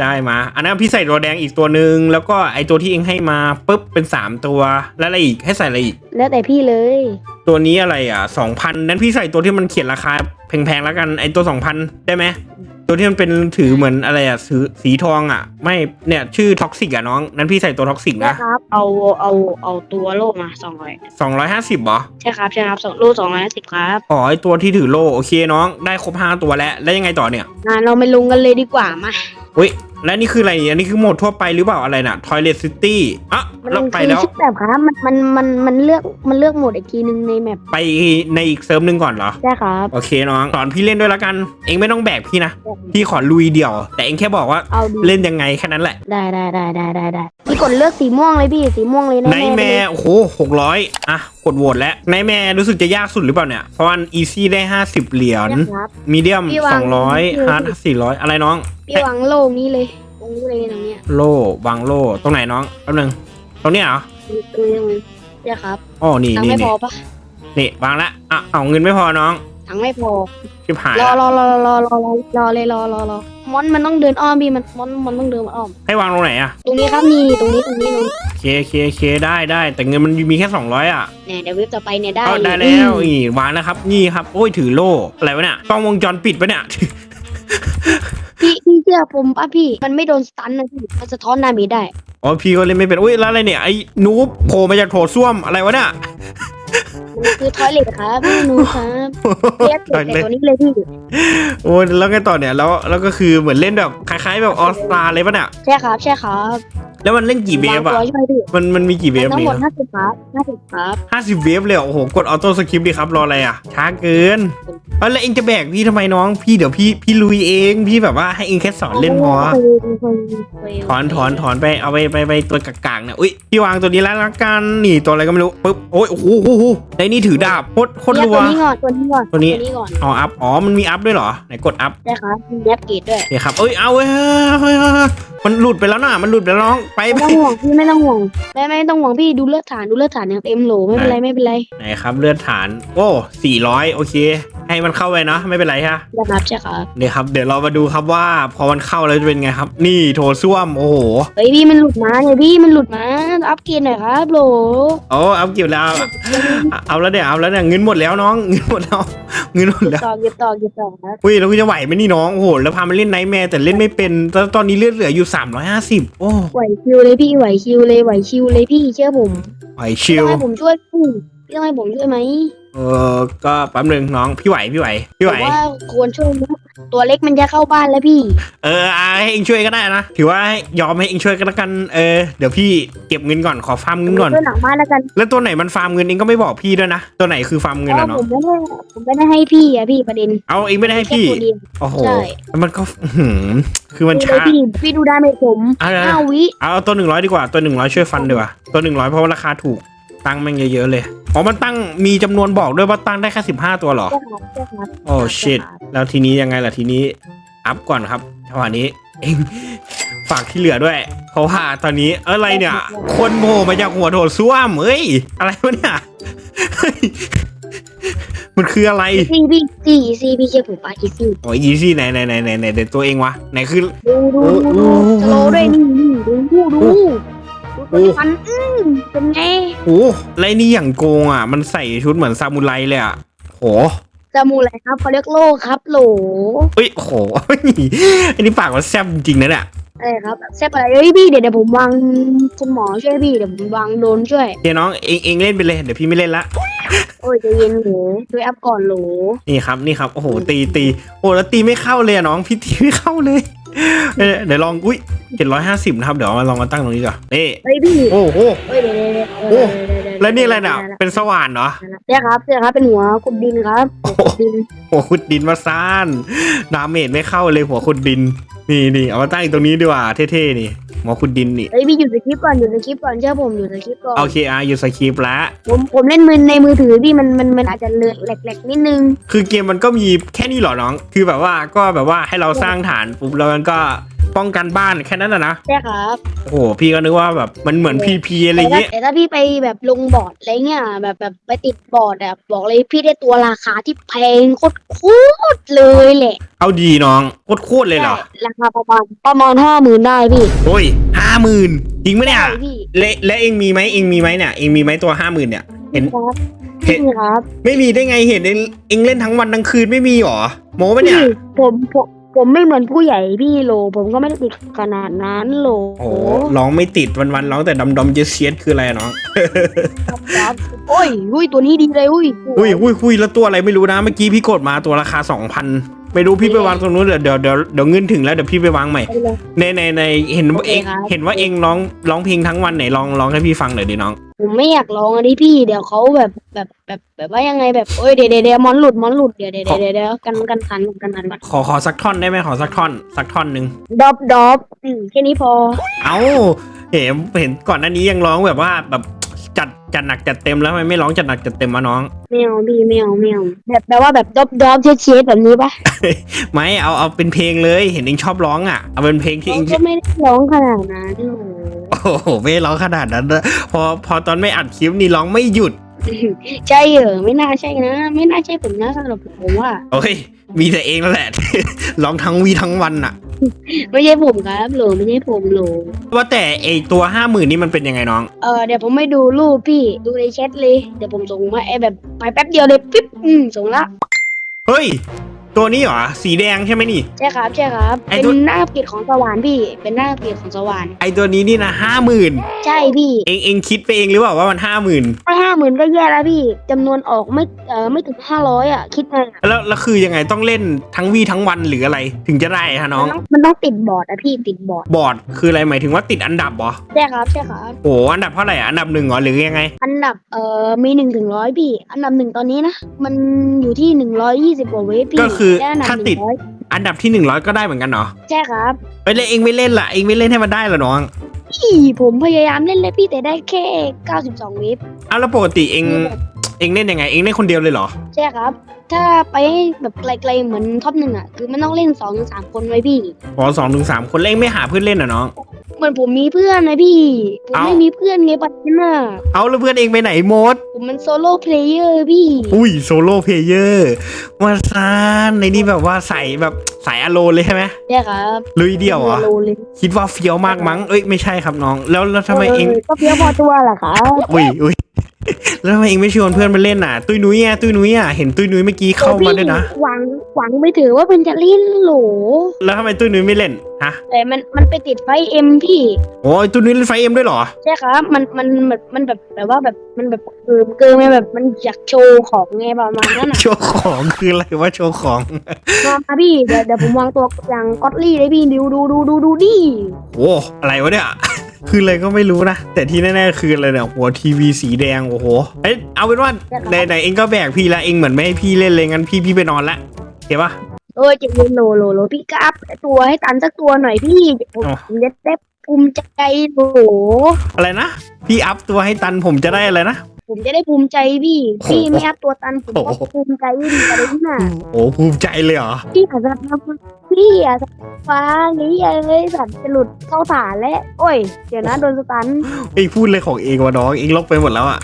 ได้มา อันนั้นพี่ใส่ตัวแดงอีกตัวหนึ่งแล้วก็ไอตัวที่เองให้มาปุ๊บเป็นสามตัว แล้วอะไรอีกให้ใส่อะไรอีก แล้วแต่พี่เลย ตัวนี้อะไรอะสองพันนั้นพี่ใส่ตัวที่มันเขียนราคาแพงๆแล้วกันไอตัวสองพันได้ไหม ตัวที่มันเป็นถือเหมือนอะไรอะสีสีทองอะไม่เนี่ยชื่อท็อกซิกอะน้อง นั้นพี่ใส่ตัวท็อกซิกนะนะครับ เอาเอาเอาตัวโล่มาสองร้อยสองร้อยห้าสิบเหรอ ใช่ครับใช่ครับสองโล่สองร้อยห้าสิบครับอ๋อไอตัวที่ถือโล่โอเคน้อง ได้ครบห้าตัวแล้ว แล้วยังไงต่อเนี่ยอ่าเราไปลงกันเลยดีกว่ามาอุ้ย แล้วนี่คืออะไรอันนี้คือโหมดทั่วไปหรือเปล่าอะไรน่ะ Toilet City อะมันเราไปคือแล้วชุดแบบครับมันมันมันมันเลือกมันเลือกโหมดอีกทีหนึ่งในแมปไปในอีกเซิร์ฟหนึ่งก่อนเหรอ ใช่ครับ โอเคน้องสอนพี่เล่นด้วยละกัน เองไม่ต้องแบกพี่นะ พี่ขอลุยเดี่ยว แต่เองแค่บอกว่าเอาดีเล่นยังไงแค่นั้นแหละ ได้ได้ได้ได้ได้ได้พี่กดเลือกสีม่วงเลยพี่สีม่วงเลยนะไนแมร์โอ้โหหกร้อยอะ กดโหวตแล้วไนแมร์รู้สึกจะยากสุดหรือเปล่าเนี่ย เพราะว่าอีซี่ได้ห้าสิบเหรียญ ครับ มีเดียมพี่วางสองร้อยพี่ฮาร์ดสี่ร้อยอะไรน้อง พี่วางโล่นี้เลยต รงนี้เลยตรงเนี้ยโล่วางโล่ตรงไหนน้องแป๊บนึงตรงเนี้ยเหรอตรงนี้ตรงนี้ใช่ครับอ๋อนี่ถังนี่ไม่พนี่อปะนี่วางละอะเอาเงินไม่พอน้องถังไม่พอ ชิบหายรอละรอรอรอรอรอรอเลยรอรอรอมอนมันต้องเดินอ้อมพี่มันมอนมันต้องเดินอ้อม ให้วางตรงไหนอะตรงนี้ครับนี่ตรงนี้ตรงนี้ตรงนี้เคเคเคได้ได้ แต่เงินมันมีแค่สองร้อยอะ เนี่ยเดี๋ยวเว็บต่อไปเนี่ยได้เอาได้เลยแล้วนี่วางแล้วครับ นี่ครับ โอ้ยถือโล่อะไรวะเนี่ยกล้องวงจรปิดปะเนี่ย พี่พี่เชื่อผมป่ะพี่ มันไม่โดนสตันนะพี่มันสะท้อนดาเมจได้ อ๋อพี่ก็เล่นไม่เป็น อุ้ยแล้วอะไรเนี่ยไอ้นูบโผล่มาจากโถส้วมอะไรวะเนี่ย มันคือทอยเลทครับพี่หนูครับเรียกเก็บแต่ตัวนี้เลยพี่โอ้ยแล้วไงต่อเนี่ยแล้วแล้วก็คือเหมือนเล่นแบบคล้ายๆแบบออสตาเลยปะเนี่ยใช่ครับใช่ครับแล้วมันเล่นกี่เวฟวางอะตัวใช่ไหมพี่มันมันมีกี่เวฟทั้งนี่หมดห้าสิบครับห้าสิบครับห้าสิบเวฟเลยเหรอโอ้โหกดออโต้สคริปต์ดิครับรออะไรอะช้าเกินเอาแล้วเองจะแบกพี่ทำไมน้องพี่เดี๋ยวพี่พี่ลุยเองพี่แบบว่าให้เองแค่สอนเล่นพอโโหถอนถอนถอนไปเอาไปไปไปตัวกากๆเนี่ยอุ้ยพี่วางตัวนี้แล้วละกันนี่ตัวอะไรก็ไม่รู้ปุ๊บโอ้ยโอ้โหโอ้โหในนี่ถือดาบโคตรโคตรเรียกรัว ตัวนี้ก่อนตัวนี้ก่อนตัวนี้นี้ ก่อนอ๋ออัพอ๋อมันมีอัพด้วยเหรอไหนกดอัพใช่ครับมีแอปเกรดด้วยเนี่ยครับเอ้ยเอาเว้ยเฮ้ยเฮ้ยเฮ้ยเฮ้ยมันหลุดไปแล้วน่ะมันหลุดไปแล้วน้องไปไม่ไป ต้องห่วงพี่ไม่ต้องห่วงไม่ไม่ต้องห่วงพี่ดูเลือดฐานดูเลือดฐานอย่างเต็มโหลไม่เป็นไรไม่เป็นไร ไหนครับเลือดฐาน โอ้สี่ร้อยโอเค ให้มันเข้าไปเนาะไม่เป็นไรฮะนะครับใช่ครับเดี๋ยวครับ เดี๋ยวเรามาดูครับว่า พอมันเข้าแล้วจะเป็นไงครับ นี่โถส้วมโอ้โหเฮ้ยพี่มันหลุดมาเนี่ยพี่มันหลุดมาอัปเกรดหน่อยครับโหลโอ้เอาเก็บแล้วเอาเอาแล้วเดี๋ยวเอาแล้วเนี่ยเงินหมดแล้วน้องเงินหมดแล้วเงินหมดแล้วต่อเก็บต่อเก็บต่อครับอุ้ยแล้วกูจะไหวไหมนี่น้องโอ้โหแล้วพามันเล่นไนท์แมร์แต่เล่นไม่เป็นตอนตอนนี้เลือดเหลืออยู่ 350 โอ้ไหวคิวเลยพี่ไหวคิวเลยไหวคิวเลยพี่เชื่อผมไหวชิลทำไมผมช่วยพี่ พี่ต้องให้ผมช่วยไหมเออก็แป๊บนึงน้องพี่ไหวพี่ไหวพี่ไหว ผมว่าควรช่วยนะตัวเล็กมันจะเข้าบ้านแล้วพี่ เอออะให้เองช่วยก็ได้นะถือว่าให้ยอมให้เองช่วยก็แล้วกันเออเดี๋ยวพี่เก็บเงินก่อนขอฟาร์มเงินก่อน ช่วยหลังบ้านแล้วกันแล้วตัวไหนมันฟาร์มเงินเองก็ไม่บอกพี่ด้วยนะตัวไหนคือฟาร์มเพเงินราะอะว่าผเนาะมไม่ได้ผมไม่ได้ให้พี่อะพี่ประเด็นเอาเองไม่ได้ให้พี่แค่ตัวเดียว โอ้โหใช่ แล้วมันก็อื้อหือคือมันดูเลยช้า พี่พี่ดูดาเมจผมเอาเลย ห้าวิเอาเอาตัวหนึ่งร้อยดีกว่าตัวหนึ่งร้อยช่วยฟันดีกว่าตัวหนึ่งร้อยเพราะว่าราคาถูกตั้งแม่งเยอะๆเลย อ๋อ มันตั้งมีจำนวนบอกด้วยว่าตั้งได้แค่สิบห้าตัวเหรอใช่ครับใช่ครับโอ้ชิตแล้วทีนี้ยังไงล่ะทีนี้ อัพก่อนครับจังหวะนี้เองฝากที่เหลือด้วย เพราะว่าตอนนี้อะไรเนี่ย คนโผล่มาจากหัวโถส้วมเฮ้ย อะไรวะเนี่ยเฮ้ยมันคืออะไร ซีพี่ซีซีพี่เชื่อผมปาอีซี่โอ้ยอีซี่ไหนไหนไหนไหนไหนเด็ดตัวเองวะไหนคือ ดูดูดูโอ้ดูโหสโลว์ด้วยนี่นี่ดูดูดูดู ตัวที่ฟันอืมเป็นไงโอ้ไรนี่อย่างโกงอะ มันใส่ชุดเหมือนซามูไรเลยอะโหจมูกอะไรครับเขาเรียกโลครับโหลเฮ้ยโห อันนี้ปากมันแซ่บจริงๆนะเนี่ยอะไรครับแซ่บอะไรเอ้ยพี่เดี๋ยวเดี๋ยวผมวางคุณหมอช่วยพี่เดี๋ยวผมวางโดนช่วยเดี๋ยวน้องเองเองเล่นไปเลยเดี๋ยวพี่ไม่เล่นละโอ้ยใจเย็นโหช่วยอัพก่อนโหลนี่ครับนี่ครับโอ้โหตีตีโอ้แล้วตีไม่เข้าเลยอะน้องพี่ตีไม่เข้าเลย เอ้ยเดี๋ยวลอง อุ้ยเจ็ดร้อยห้าสิบนะครับ เดี๋ยวมาลองมาตั้งตรงนี้ก่อนนี่เฮ้ยพี่โอ้โห เฮ้ยเดี๋ยวเดี๋ยวเดี๋ยวโอ้เดี๋ยวเดี๋ยวแล้วนี่อะไรเนี่ยเป็นสว่านเหรอ เนี่ยครับเนี่ยครับเป็นหัวขุดดินครับหัวขุดดิน หัวขุดดินมาซ่านดาเมจไม่เข้าเลยหัวขุดดิน นี่นี่เอามาตั้งอีกตรงนี้ดีกว่าเท่ๆนี่หัวขุดดินนี่เฮ้ยพี่หยุดสคริปต์ก่อนหยุดสคริปต์ก่อนเชื่อผมหยุดสคริปต์ก่อนโอเคอะอยู่สคริปต์แล้วผมผมเล่นมือในมือถือพี่มันมันมันอาจจะเลอะแหลกๆนิดนึง คือเกมมันก็มีแค่นี้เหรอน้อง คือแบบว่าก็แบบว่าให้เราสร้างฐานปุ๊บแล้วมันก็ ป้องกันบ้านแค่นั้นแหละนะใช่ครับโอ้โหพี่ก็นึกว่าแบบมันเหมือนพีพีอะไรแต่ถ้าเงี้ยแต่ถ้าพี่ไปแบบลงบอร์ดอะไรเงี้ยแบบแบบไปติดบอร์ดอะบอกเลยพี่ได้ตัวราคาที่แพงโคตรโคตรเลยแหละ เอาดีน้องโคตรๆเลยเหรอใช่ราคาประมาณประมาณห้าหมื่นได้พี่โอ้ยห้าหมื่นจริงไหมเนี่ยใช่พี่และและเองมีไหมเองมีไหมเนี่ยเองมีไหมตัวห้าหมื่นเนี่ยเห็นครับเห็นพี่ครับ ไม่มีได้ไงเห็นเองเองเล่นทั้งวันทั้งคืนไม่มีหรอโม้ปะเนี่ยพี่ผมผม ผมไม่เหมือนผู้ใหญ่พี่โลผมก็ไม่ได้ติดขนาดนั้นโลโอ้โหร้องไม่ติดวันๆร้องแต่ดำดำเจเซียสคืออะไรอะน้องครับโอ้ยอุ้ยตัวนี้ดีเลยอุ้ยอุ้ยอุ้ยอุ้ยแล้วตัวอะไรไม่รู้นะเมื่อกี้พี่กดมาตัวราคาสองพัน ไม่รู้พี่ไปวางตรงนู้นเดี๋ยวเดี๋ยวเดี๋ยวเดี๋ยวเงินถึงแล้วเดี๋ยวพี่ไปวางใหม่ไปเลย ในในในเห็นว่าโอเคเองครับ เห็นว่าเองร้องร้องเพลงทั้งวันไหนลองร้องให้พี่ฟังหน่อยดิน้อง ผมไม่อยากลองอันนี้พี่เดี๋ยวเขาแบบแบบแบบแบบว่ายังไงแบบเอ้ยเดี๋ยวเดี๋ยวเดี๋ยวมอนหลุดมอนหลุดเดี๋ยวเดี๋ยวเดี๋ยวเดี๋ยวเดี๋ยวกันกันขันกันขันก่อนขอขอสักท่อนได้ไหมขอสักท่อนสักท่อนหนึ่งดอบดอบอืมแค่นี้พอ เอ้าเห็นเห็นก่อนหน้านี้ยังร้องแบบว่าแบบ จัดจัดหนักจัดเต็มแล้วทำไมไม่ร้องจัดหนักจัดเต็มมาน้องไม่เอาพี่ไม่เอาไม่เอาแบบแบบว่าแบบดอบดอบเชดเชดแบบนี้ปะไม่เอาเอาเป็นเพลงเลยเห็นเองชอบร้องอะเอาเป็นเพลงที่เองก็ไม่ได้ร้องขนาดนั้นโอ้โหโอ้โหไม่ร้องขนาดนั้นนะพอพอตอนไม่อัดคลิปนี่ร้องไม่หยุด ใช่เหรอไม่น่าใช่นะ ไม่น่าใช่ผมนะสำหรับผมว่า โอ้ย มีแต่เองนั่นแหละ ร้องทั้งวีทั้งวันอะไม่ใช่ผมครับโหลไม่ใช่ผมโหลว่าแต่ไอตัวห้าหมื่นนี่มันเป็นยังไงน้อง เออเดี๋ยวผมไม่ดูรูปพี่ดูในแชทเลย เดี๋ยวผมส่งมาไอ้แบบไปแป๊บเดียวเลยปิ๊บอืมส่งละ เฮ้ย ตัวนี้เหรอ สีแดงใช่ไหมนี่ ใช่ครับใช่ครับ ไอ้เป็นตัวหน้าปิดของสวรรค์พี่ เป็นหน้าปิดของสวรรค์ไอตัวนี้นี่นะห้าหมื่นใช่พี่เองเองคิดไปเองหรือเปล่าว่ามันห้าหมื่นไม่ห้าหมื่นก็แย่แล้วพี่จำนวนออกไม่เออไม่ถึงห้าร้อยอะ คิดไงอะแล้วแล้วคือยังไงต้องเล่นทั้งวีทั้งวันหรืออะไร ถึงจะได้ฮะน้อง มันต้องมันต้องติดบอร์ดอะพี่ติดบอร์ดบอร์ดคืออะไรหมายถึงว่าติดอันดับเหรอใช่ครับใช่ครับ โอ้อันดับเท่าไหร่อะอันดับหนึ่งเหรอหรือยังไง อันดับเอ่อมีหนึ่งถึงร้อยพี่ อันดับหนึ่งตอนนี้นะ มันอยู่ที่หนึ่งร้อยยี่สิบกว่าเวฟพี่ก็คือได้อันดับถ้าหติดนึ่งร้อยอันดับที่หนึ่งร้อยก็ได้เหมือนกันเหรอใช่ครับเอ้ยแล้วเองไม่เล่นล่ะเองไม่เล่นให้มันได้เหรอน้องพี่ผมพยายามเล่นเลยพี่แต่ได้แค่เก้าสิบสองเวฟอ้าวแล้วปกติเองเองเล่นยังไง เองเล่นคนเดียวเลยเหรอใช่ครับ ถ้าไปให้แบบไกลๆเหมือนท็อปหนึ่งอะคือมันต้องเล่นสองถึงสามคนไว้พี่อ๋อสองถึงสามคนเล่นไม่หาเพื่อนเล่นเหรอน้อง เหมือนผมมีเพื่อนนะพี่ ผมเอ้า ไม่มีเพื่อนไงปัจจุบันน่ะเอาแล้วเพื่อนเองไปไหนหมด ผมมันโซโล่เพลเยอร์พี่อุ้ยโซโล่เพลเยอร์มาซานในนี่แบบว่าใส่แบบสายอโลเลยใช่ไหมใช่ครับลุยเดียวเหรอโลเลยคิดว่าเฟี้ยวมากมั้ง เอ้ยไม่ใช่ครับน้อง แล้วแล้วทำไมเองก็เพี้ยวพอตัวแหละครับอุ้ยอุ้ย แล้วทำไมเองไม่ชวนเพื่อนมาเล่นอะ ตุ้ยนุ้ยอะตุ้ยนุ้ยอะเห็นตุ้ยนุ้ยเมื่อกี้เข้ามาด้วยนะ หวังหวังไม่ถือว่าเป็นจะเล่นโหลแล้วทำไมตุ้ยนุ้ยไม่เล่นฮะแต่มันมันไปติดไฟเอ็มพี่โอ้ยตุ้ยนุ้ยเล่นไฟเอ็มด้วยเหรอใช่ครับมันมันแบบมันแบบแบบว่าแบบมันแบบเกินเกินไงแบบมันอยากโชว์ของไงประมาณนั้นอะโชว์ของคืออะไรวะโชว์ของมาพี่เดี๋ยวเดี๋ยวผมวางตัวอย่างก็อตลี่เลยพี่ดูดูดูดูดูดิโอ้อะไรวะเนี่ย คืออะไรก็ไม่รู้นะ แต่ที่แน่ๆคืออะไรเนี่ยหัวทีวีสีแดงโอ้โหเอ้ยเอาเป็นว่าไหนไหนเองก็แบกพี่ละเองเหมือนไม่ให้พี่เล่นเลยงั้นพี่พี่ไปนอนละเห็นปะเออจะเย็นโหลโหลโหลพี่กอัพตัวให้ตันสักตัวหน่อยพี่ผมอ๋อผมจะได้ภูมิใจโหลอะไรนะ พี่อัพตัวให้ตันผมจะได้อะไรนะ ผมจะได้ภูมิใจพี่โอ้โหพี่ไม่อัพตัวตันผมโอ้ก็โหภูมิใจพี่อะไรที่น่ะโอ้ภูมิใจเลยเหรอ พี่อาจจะทำพี่อาจจะฟ้านี้เลยสัตว์จะหลุดเข้าฐานแล้ว โอ้ย เดี๋ยวนะโดนสตัน เองพูดเลยของเองวะน้อง เองลบไปหมดแล้วอะ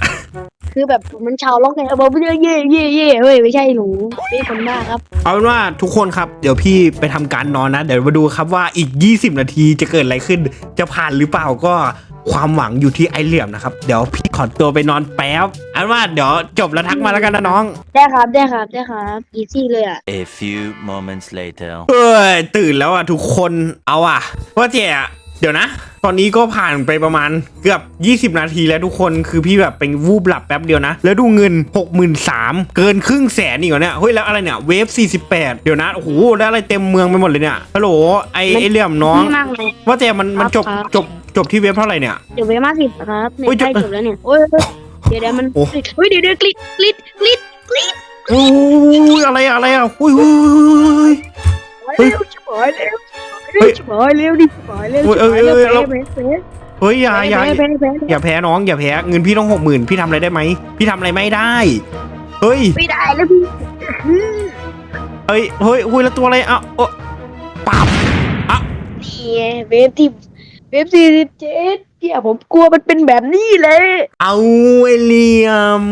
คือแบบมันชาวล็อกไงเออบอกเย่เย่เย่เย่เฮ้ยไม่ใช่หนูพี่คนบ้าครับ เอาเป็นว่าทุกคนครับ เดี๋ยวพี่ไปทำการนอนนะ เดี๋ยวมาดูครับว่าอีก 20 นาทีจะเกิดอะไรขึ้น จะผ่านหรือเปล่าก็ ความหวังอยู่ที่ไอเหลี่ยมนะครับ เดี๋ยวพี่ขอตัวไปนอนแป๊บเอาเป็นว่าเดี๋ยวจบแล้วทักมาแล้วกันนะน้อง ได้ครับได้ครับได้ครับอีซี่เลยอะ A few moments later. เอ้ยตื่นแล้วอะทุกคนเอาอะว่าเจ๊อะเดี๋ยวนะ ตอนนี้ก็ผ่านไปประมาณเกือบ 20 นาทีแล้วทุกคนคือพี่แบบเป็นวูบหลับแป๊บเดียวนะ แล้วดูเงิน 63,000เกินครึ่งแสนอีกเหรอเนี่ยเฮ้ยแล้วอะไรเนี่ยเวฟ 48 เดี๋ยวนะโอ้โหได้อะไรเต็มเมืองไปหมดเลยเนี่ยฮัลโหลไอไอเหลี่ยมน้องไม่มากเลย ว่าแต่มันมันจบครับ จบ จบที่เว็บเท่าไหร่เนี่ย เดี๋ยวเวมาสิบครับเนี่ยโอ้ยใกล้จะจบแล้วเนี่ยโอ้ยเดี๋ยวเดี๋ยวมันโอ้เฮ้ยเดี๋ยวเดี๋ยวกลิดกลิดกลิดกลิดโอ้ยอะไรอะอะไรอะอุ้ยอุ้ย เฮ้ยเร็วชิบหายเร็วเฮ้ยชิบหายเร็วดิชิบหายเร็วเฮ้ยชิบหายเร็วเอ้ยเอ้ยแพ้เราแพ้แพ้เฮ้ยอย่าอย่าแพ้แพ้แพ้อย่าแพ้น้องอย่าแพ้เงินพี่ต้องหกหมื่นพี่ทำอะไรได้ไหมพี่ทำอะไรไม่ได้ เฮ้ยไม่ได้แล้วพี่เฮ้ยเฮ้ยเฮ้ยแล้วตัวอะไรอะโอ้ปั๊บนี่ไงเวฟที่ เวฟสี่สิบเจ็ดเกี่ยผมกลัวมันเป็นแบบนี้เลย เอาไอเหลียม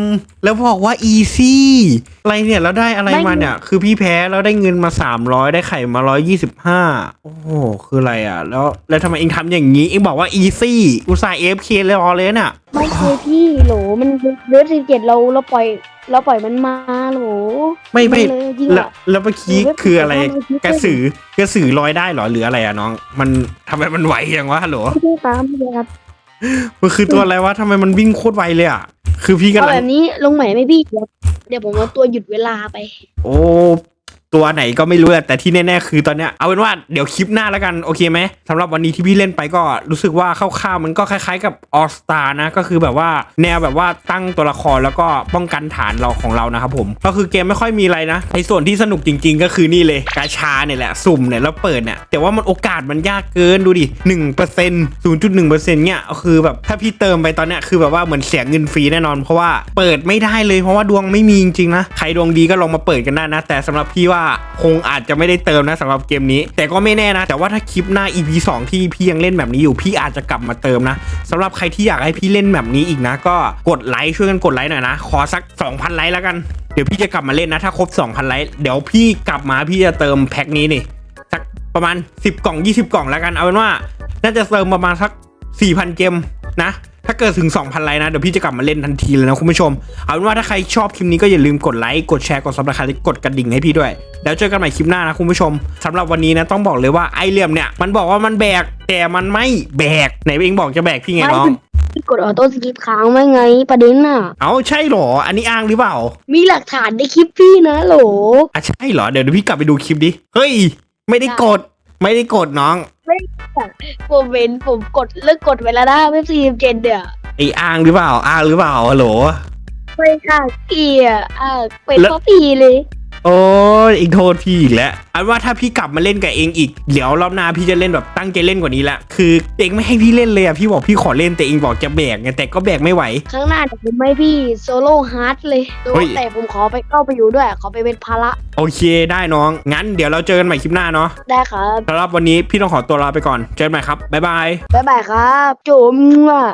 แล้วบอกว่าอีซี่อะไรเนี่ยแล้วได้อะไรมาเนี่ย คือพี่แพ้แล้วได้เงินมา300ได้ไข่มา125โอ้โหคืออะไรอะ แล้วแล้วทำไมเองทำอย่างนี้เองบอกว่าอีซี่อุตส่าห์เอฟเคเลยรอเลยเนี่ยไม่เคยพี่โหลมันเวฟสี่เจ็ดเราเราปล่อยเราปล่อยมันมาโหลไม่ไม่เลยจริงแล้วอะแล้วเมื่อกี้คืออะไร กระสือกระสือลอยได้เหรอหรืออะไรอะน้อง มันทำไมมันไหวอย่างวะฮัลโหลไม่ใช่ครับไม่ใช่ครับ มันคือตัวอะไรวะทำไมมันวิ่งโคตรไวเลยอะ คือพี่เอากำลัแบงบนี้ลงใหม่ไหมพี่ เดี๋ยวเดี๋ยวผมเอาตัวหยุดเวลาไป โอ้ ตัวไหนก็ไม่รู้อะแต่ที่แน่ๆคือตอนเนี้ยเอาเป็นว่าเดี๋ยวคลิปหน้าแล้วกันโอเคไหมสำหรับวันนี้ที่พี่เล่นไปก็รู้สึกว่าคร่าวๆมันก็คล้ายๆกับออสตานะก็คือแบบว่าแนวแบบว่าตั้งตัวละครแล้วก็ป้องกันฐานเราของเรานะครับผมก็คือเกมไม่ค่อยมีอะไรนะไอ้ส่วนที่สนุกจริง ๆ ก็คือนี่เลยกาชาเนี่ยแหละสุ่มเนี่ยแล้วเปิดเนี่ยแต่ว่ามันโอกาสมันยากเกินดูดิหนึ่งเปอร์เซ็นต์ศูนย์จุดหนึ่งเปอร์เซ็นต์เนี่ยคือแบบถ้าพี่เติมไปตอนเนี้ยคือแบบว่าเหมือนเสียเงินฟรีแน่นอน เพราะว่าเปิดไม่ได้เลยเพราะว่าดวงไม่มีจริงๆนะใครดวงดีก็ลองมาเปิดกันได้นะ แต่สำหรับพี่ว่าคงอาจจะไม่ได้เติมนะสำหรับเกมนี้ แต่ก็ไม่แน่นะ แต่ว่าถ้าคลิปหน้า EP 2 ที่พี่ยังเล่นแบบนี้อยู่พี่อาจจะกลับมาเติมนะสำหรับใครที่อยากให้พี่เล่นแบบนี้อีกนะ ก็กดไลค์ช่วยกันกดไลค์หน่อยนะ ขอสัก 2,000 ไลค์แล้วกันเดี๋ยวพี่จะกลับมาเล่นนะถ้าครบ 2,000 ไลค์เดี๋ยวพี่กลับมาพี่จะเติมแพ็คนี้นี่สักประมาณ 10 กล่อง 20 กล่องแล้วกันเอาเป็นว่า น่าจะเติมประมาณสัก 4,000 เกมนะ ถ้าเกิดถึง 2,000 ไลค์นะ เดี๋ยวพี่จะกลับมาเล่นทันทีเลยนะคุณผู้ชม เอาเป็นว่าถ้าใครชอบคลิปนี้ก็อย่าลืมกดไลค์ กดแชร์ กดซับสไครต์กดกระดิ่งให้พี่ด้วย แล้วเจอกันใหม่คลิปหน้านะคุณผู้ชมสำหรับวันนี้นะต้องบอกเลยว่าไอเหลี่ยมเนี่ยมันบอกว่ามันแบกแต่มันไม่แบกไหนเองบอกจะแบกพี่ไงน้องพี่กดออโต้สกิปค้างไว้ไงประเด็นน่ะ เอาใช่เหรอ อันนี้อ้างหรือเปล่า มีหลักฐานในคลิปพี่นะโหลอะใช่เหรอ เดี๋ยวพี่กลับไปดูคลิปดิ เฮ้ย ไม่ได้กด ไม่ได้กดน้อง ผมเว้นผมกดเลิกกดไปแล้วนะเว็บสี่สิบเจ็ดเดี๋ยวไออ้างหรือเปล่าอ้างหรือเปล่าฮัลโหล ไม่ค่ะพี่อะอะเป็นแล้วเพราะพี่เลย โอ้ยเองโทษพี่อีกแล้วอันว่าถ้าพี่กลับมาเล่นกับเองอีก เดี๋ยวรอบหน้าพี่จะเล่นแบบตั้งใจเล่นกว่านี้ละ คือเองไม่ให้พี่เล่นเลยอะพี่บอกพี่ขอเล่นแต่เองบอกจะแบกไงแต่ก็แบกไม่ไหวครั้งหน้าเดี๋ยวผมให้พี่โซโล่ฮาร์ดเลยเฮ้ยแต่ผมขอไปเข้าไปอยู่ด้วย ขอไปเป็นภาระโอเคได้น้อง งั้นเดี๋ยวเราเจอกันใหม่คลิปหน้าเนาะได้ครับ สำหรับวันนี้พี่ต้องขอตัวลาไปก่อน เจอกันใหม่ครับบ๊ายบาย บ๊ายบายครับจุ๋มว่ะ